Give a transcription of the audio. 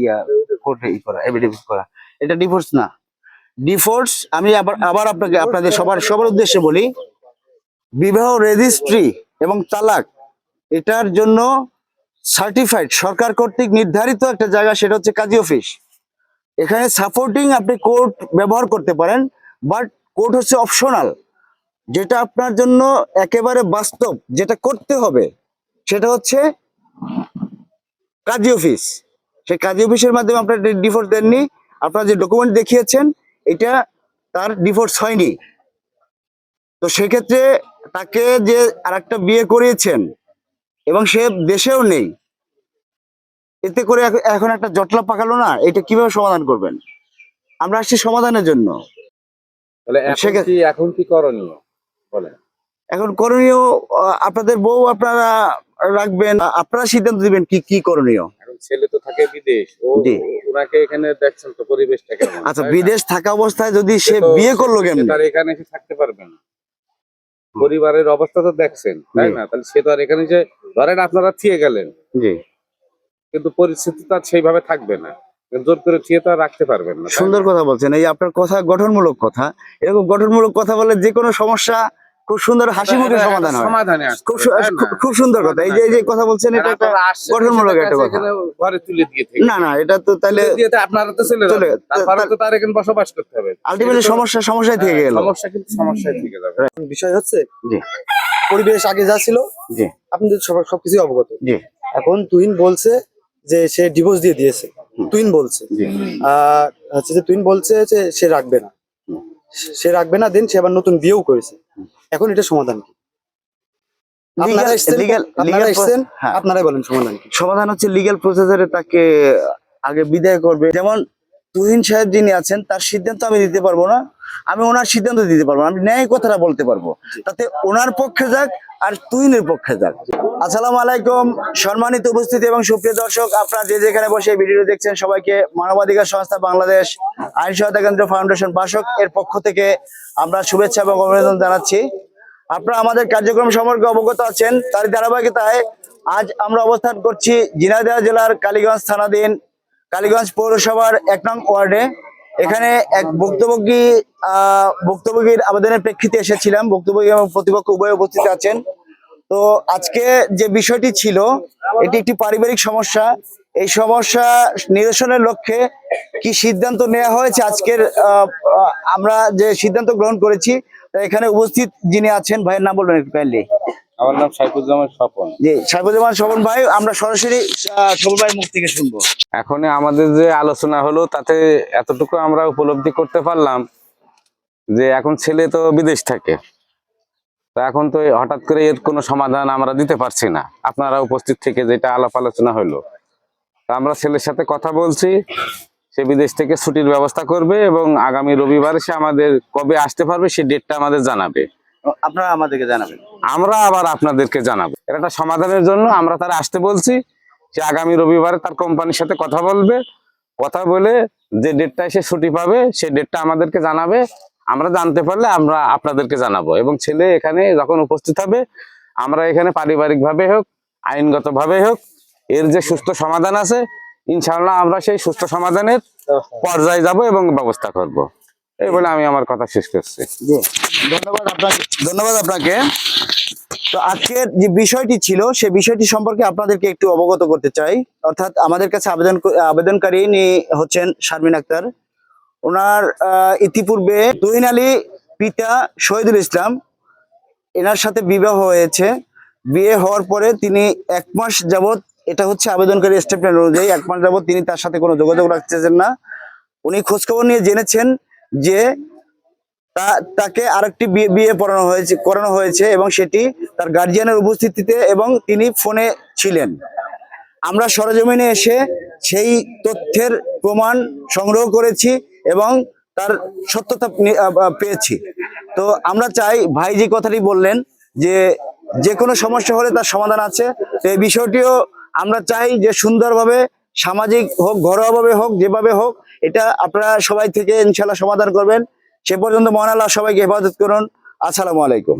ইয়া কোর্টে ই করা এভিডেভিট করা। এটা ডিভোর্স না। ডিভোর্স আমি আবার আবার আপনাকে, আপনাদের সবার সবার উদ্দেশ্যে বলি, বিবাহ রেজিস্ট্রি এবং তালাক, এটার জন্য সার্টিফাইড সরকার কর্তৃক নির্ধারিত একটা জায়গা, সেটা হচ্ছে কাজী অফিস। এখানে সাপোর্টিং আপনি কোর্ট ব্যবহার করতে পারেন বাট কোর্ট হচ্ছে অপশনাল যেটা আপনার জন্য একেবারে বাস্তব, যেটা করতে হবে, সেটা হচ্ছে কাজী অফিস। সেই কাজী অফিসের মাধ্যমে আপনার ডিভোর্স দেননি আপনার যে ডকুমেন্ট দেখিয়েছেন এটা তার ডিভোর্স হয়নি। তো সেক্ষেত্রে তাকে যে আরেকটা বিয়ে করিয়েছেন এবং সে দেশেও নেই এতে করে এখন- একটা জটলা পাকালো না? এটা কীভাবে সমাধান করবেন? আমরা আসছি সমাধানের জন্য। এখন কি করণীয়? বলেন। এখন করণীয় আপনাদের বউ আপনারা রাখবেন। আপনারা সিদ্ধান্ত দিবেন কি কি করণীয়? এখন ছেলে তো থাকে বিদেশ ও ওনাকে এখানে দেখছেন তো পরিবেশটা কেমন? আচ্ছা বিদেশ থাকা অবস্থায় যদি সে বিয়ে করল সে কেমন? তো আর এখানে এসে থাকতে পারবে না। পরিবারের অবস্থা তো দেখছেন তাই না? তাহলে সে তো আর এখানে যে ধরেন আপনারা থিয়ে গেলেন। জি। কিন্তু পরিস্থিতি তো আর সেইভাবে থাকবে না। জোর করে থিয়ে তো রাখতে পারবেন না? সুন্দর কথা বলছেন। এই আপনার কথা গঠনমূলক কথা। এরকম গঠনমূলক কথা বলে যে কোনো সমস্যা খুব সুন্দর হাসি মুখে সমাধান হয়। সমাধানে খুব? খুব- সুন্দর কথা। এই যে এই যে কথা বলছেন এটা একটা গঠনমূলক একটা কথা। ঘরে তুলে দিয়ে না না এটা তো তাহলে আপনারা তো চলে চলে- তারপরে তো তার এখানে বসবাস করতে হবে। আলটিমেটলি সমস্যা সমস্যায় থেকে হ্যাঁ, গেল। সমস্যা কিন্তু সমস্যায় থেকে যাবে। বিষয় হচ্ছে জি। পরিবেশ আগে যা ছিল জি। সব সবকিছু অবগত। জি। এখন তুহিন বলছে যে সে ডিভোর্স দিয়ে দিয়েছে। তুহিন বলছে। জি। আর হচ্ছে যে তুহিন বলছে যে সে রাখবে না। সে রাখবে না দেন সে আবার নতুন বিয়েও করেছে। এখন এটা সমাধান কি? হ্যাঁ। আপনারাই বলেন সমাধান সমাধান হচ্ছে লিগ্যাল প্রসেসরে তাকে আগে বিদায় করবে। যেমন তুহিন সাহেব যিনি আছেন তার সিদ্ধান্ত আমি দিতে পারব না। আমি ওনার সিদ্ধান্ত দিতে পারব আমি ন্যায় কথাটা বলতে পারব। তাতে ওনার পক্ষে যাক আর তুহিনের পক্ষে যাক। আসসালামু আলাইকুম সম্মানিত উপস্থিতি এবং সুপ্রিয় দর্শক আপনারা যে যেখানে বসে ভিডিও দেখছেন সবাইকে মানবাধিকার সংস্থা বাংলাদেশ আইন সহায়তা কেন্দ্র ফাউন্ডেশন বাসক এর পক্ষ থেকে আমরা শুভেচ্ছা এবং অভিনন্দন জানাচ্ছি। আপনারা আমাদের কার্যক্রম সম্পর্কে অবগত আছেন তার ধারাবাহিকতায় আজ আমরা অবস্থান করছি ঝিনাইদহ জেলার কালীগঞ্জ থানাধীন কালীগঞ্জ পৌরসভার এক নং ওয়ার্ডে। এখানে এক ভুক্তভোগী ভুক্তভোগীর আবেদনের প্রেক্ষিতে এসেছিলাম। ভুক্তভোগী এবং প্রতিপক্ষ উভয় উপস্থিত আছেন। তো আজকে যে বিষয়টি ছিল, এটি একটি পারিবারিক সমস্যা। এই সমস্যা নিরসনের লক্ষ্যে কি সিদ্ধান্ত নেওয়া হয়েছে আজকের আমরা যে সিদ্ধান্ত গ্রহণ করেছি এখানে উপস্থিত যিনি আছেন, ভাইয়ের নাম বলবেন একটু কাইন্ডলি আমার নাম সাইফুজ্জামান স্বপন। জি সাইফুজ্জামান স্বপন ভাই আমরা সরাসরি স্বপন ভাইয়ের মুখ থেকে শুনব। এখন আমাদের যে আলোচনা হলো তাতে এতটুকু আমরা উপলব্ধি করতে পারলাম যে এখন ছেলে তো বিদেশ থাকে। তো এখন তো হঠাৎ করে এর কোনো সমাধান আমরা দিতে পারছি না। আপনারা উপস্থিত থেকে যেটা আলাপ আলোচনা হলো তা আমরা ছেলের সাথে কথা বলছি। সে বিদেশ থেকে ছুটির ব্যবস্থা করবে এবং আগামী রবিবার সে আমাদের কবে আসতে পারবে সে ডেটটা আমাদের জানাবে। আপনারা আমাদেরকে জানাবেন। আমরা আবার আপনাদেরকে জানাব। এটা সমাধানের জন্য আমরা তারা আসতে বলছি সে আগামী রবিবারে তার কোম্পানির সাথে কথা বলবে, কথা বলে যে ডেটটা সে ছুটি পাবে, সেই ডেটটা আমাদেরকে জানাবে। আমরা জানতে পারলে আমরা আপনাদেরকে জানাব এবং ছেলে এখানে যখন উপস্থিত হবে, আমরা এখানে পারিবারিক ভাবে হোক আইনগত ভাবে হোক, এর যে সুস্থ সমাধান আছে, ইনশাআল্লাহ আমরা সেই সুস্থ সমাধানের পর্যায়ে যাব এবং ব্যবস্থা করব। এই বলে আমি আমার কথা শেষ করছি। জি ধন্যবাদ আপনাকে। ধন্যবাদ আপনাকে। তো আজকের যে বিষয়টি ছিল সে বিষয়টি সম্পর্কে আপনাদেরকে একটু অবগত করতে চাই। অর্থাৎ আমাদের কাছে আবেদন আবেদনকারী ইনি হচ্ছেন শারমিন আক্তার। ওনার ইতিপূর্বে তুহিন আলী পিতা শহীদুল ইসলাম এনার সাথে বিবাহ হয়েছে। বিয়ে হওয়ার পরে তিনি এক মাস যাবত এটা হচ্ছে আবেদনকারী স্টেটমেন্ট অনুযায়ী এক মাস যাবত তিনি তার সাথে কোনো যোগাযোগ রাখতেছেন না। উনি খোঁজখবর নিয়ে জেনেছেন যে তাকে আরেকটি বিয়ে পড়ানো হয়েছে, করানো হয়েছে এবং সেটি তার গার্জিয়ানের উপস্থিতিতে এবং তিনি ফোনে ছিলেন। আমরা সরজমিনে এসে সেই তথ্যের প্রমাণ সংগ্রহ করেছি এবং তার সত্যতা পেয়েছি। তো আমরা চাই ভাই যে কথাটি বললেন যে যে কোনো সমস্যা হলে তার সমাধান আছে। তো এই বিষয়টিও আমরা চাই যে সুন্দরভাবে সামাজিক হোক, ঘরোয়াভাবে হোক, যেভাবে হোক এটা আপনারা সবাই থেকে ইনশাল্লাহ সমাধান করবেন। সে পর্যন্ত মহান আল্লাহ সবাইকে হেফাজত করুন। আসসালামু আলাইকুম।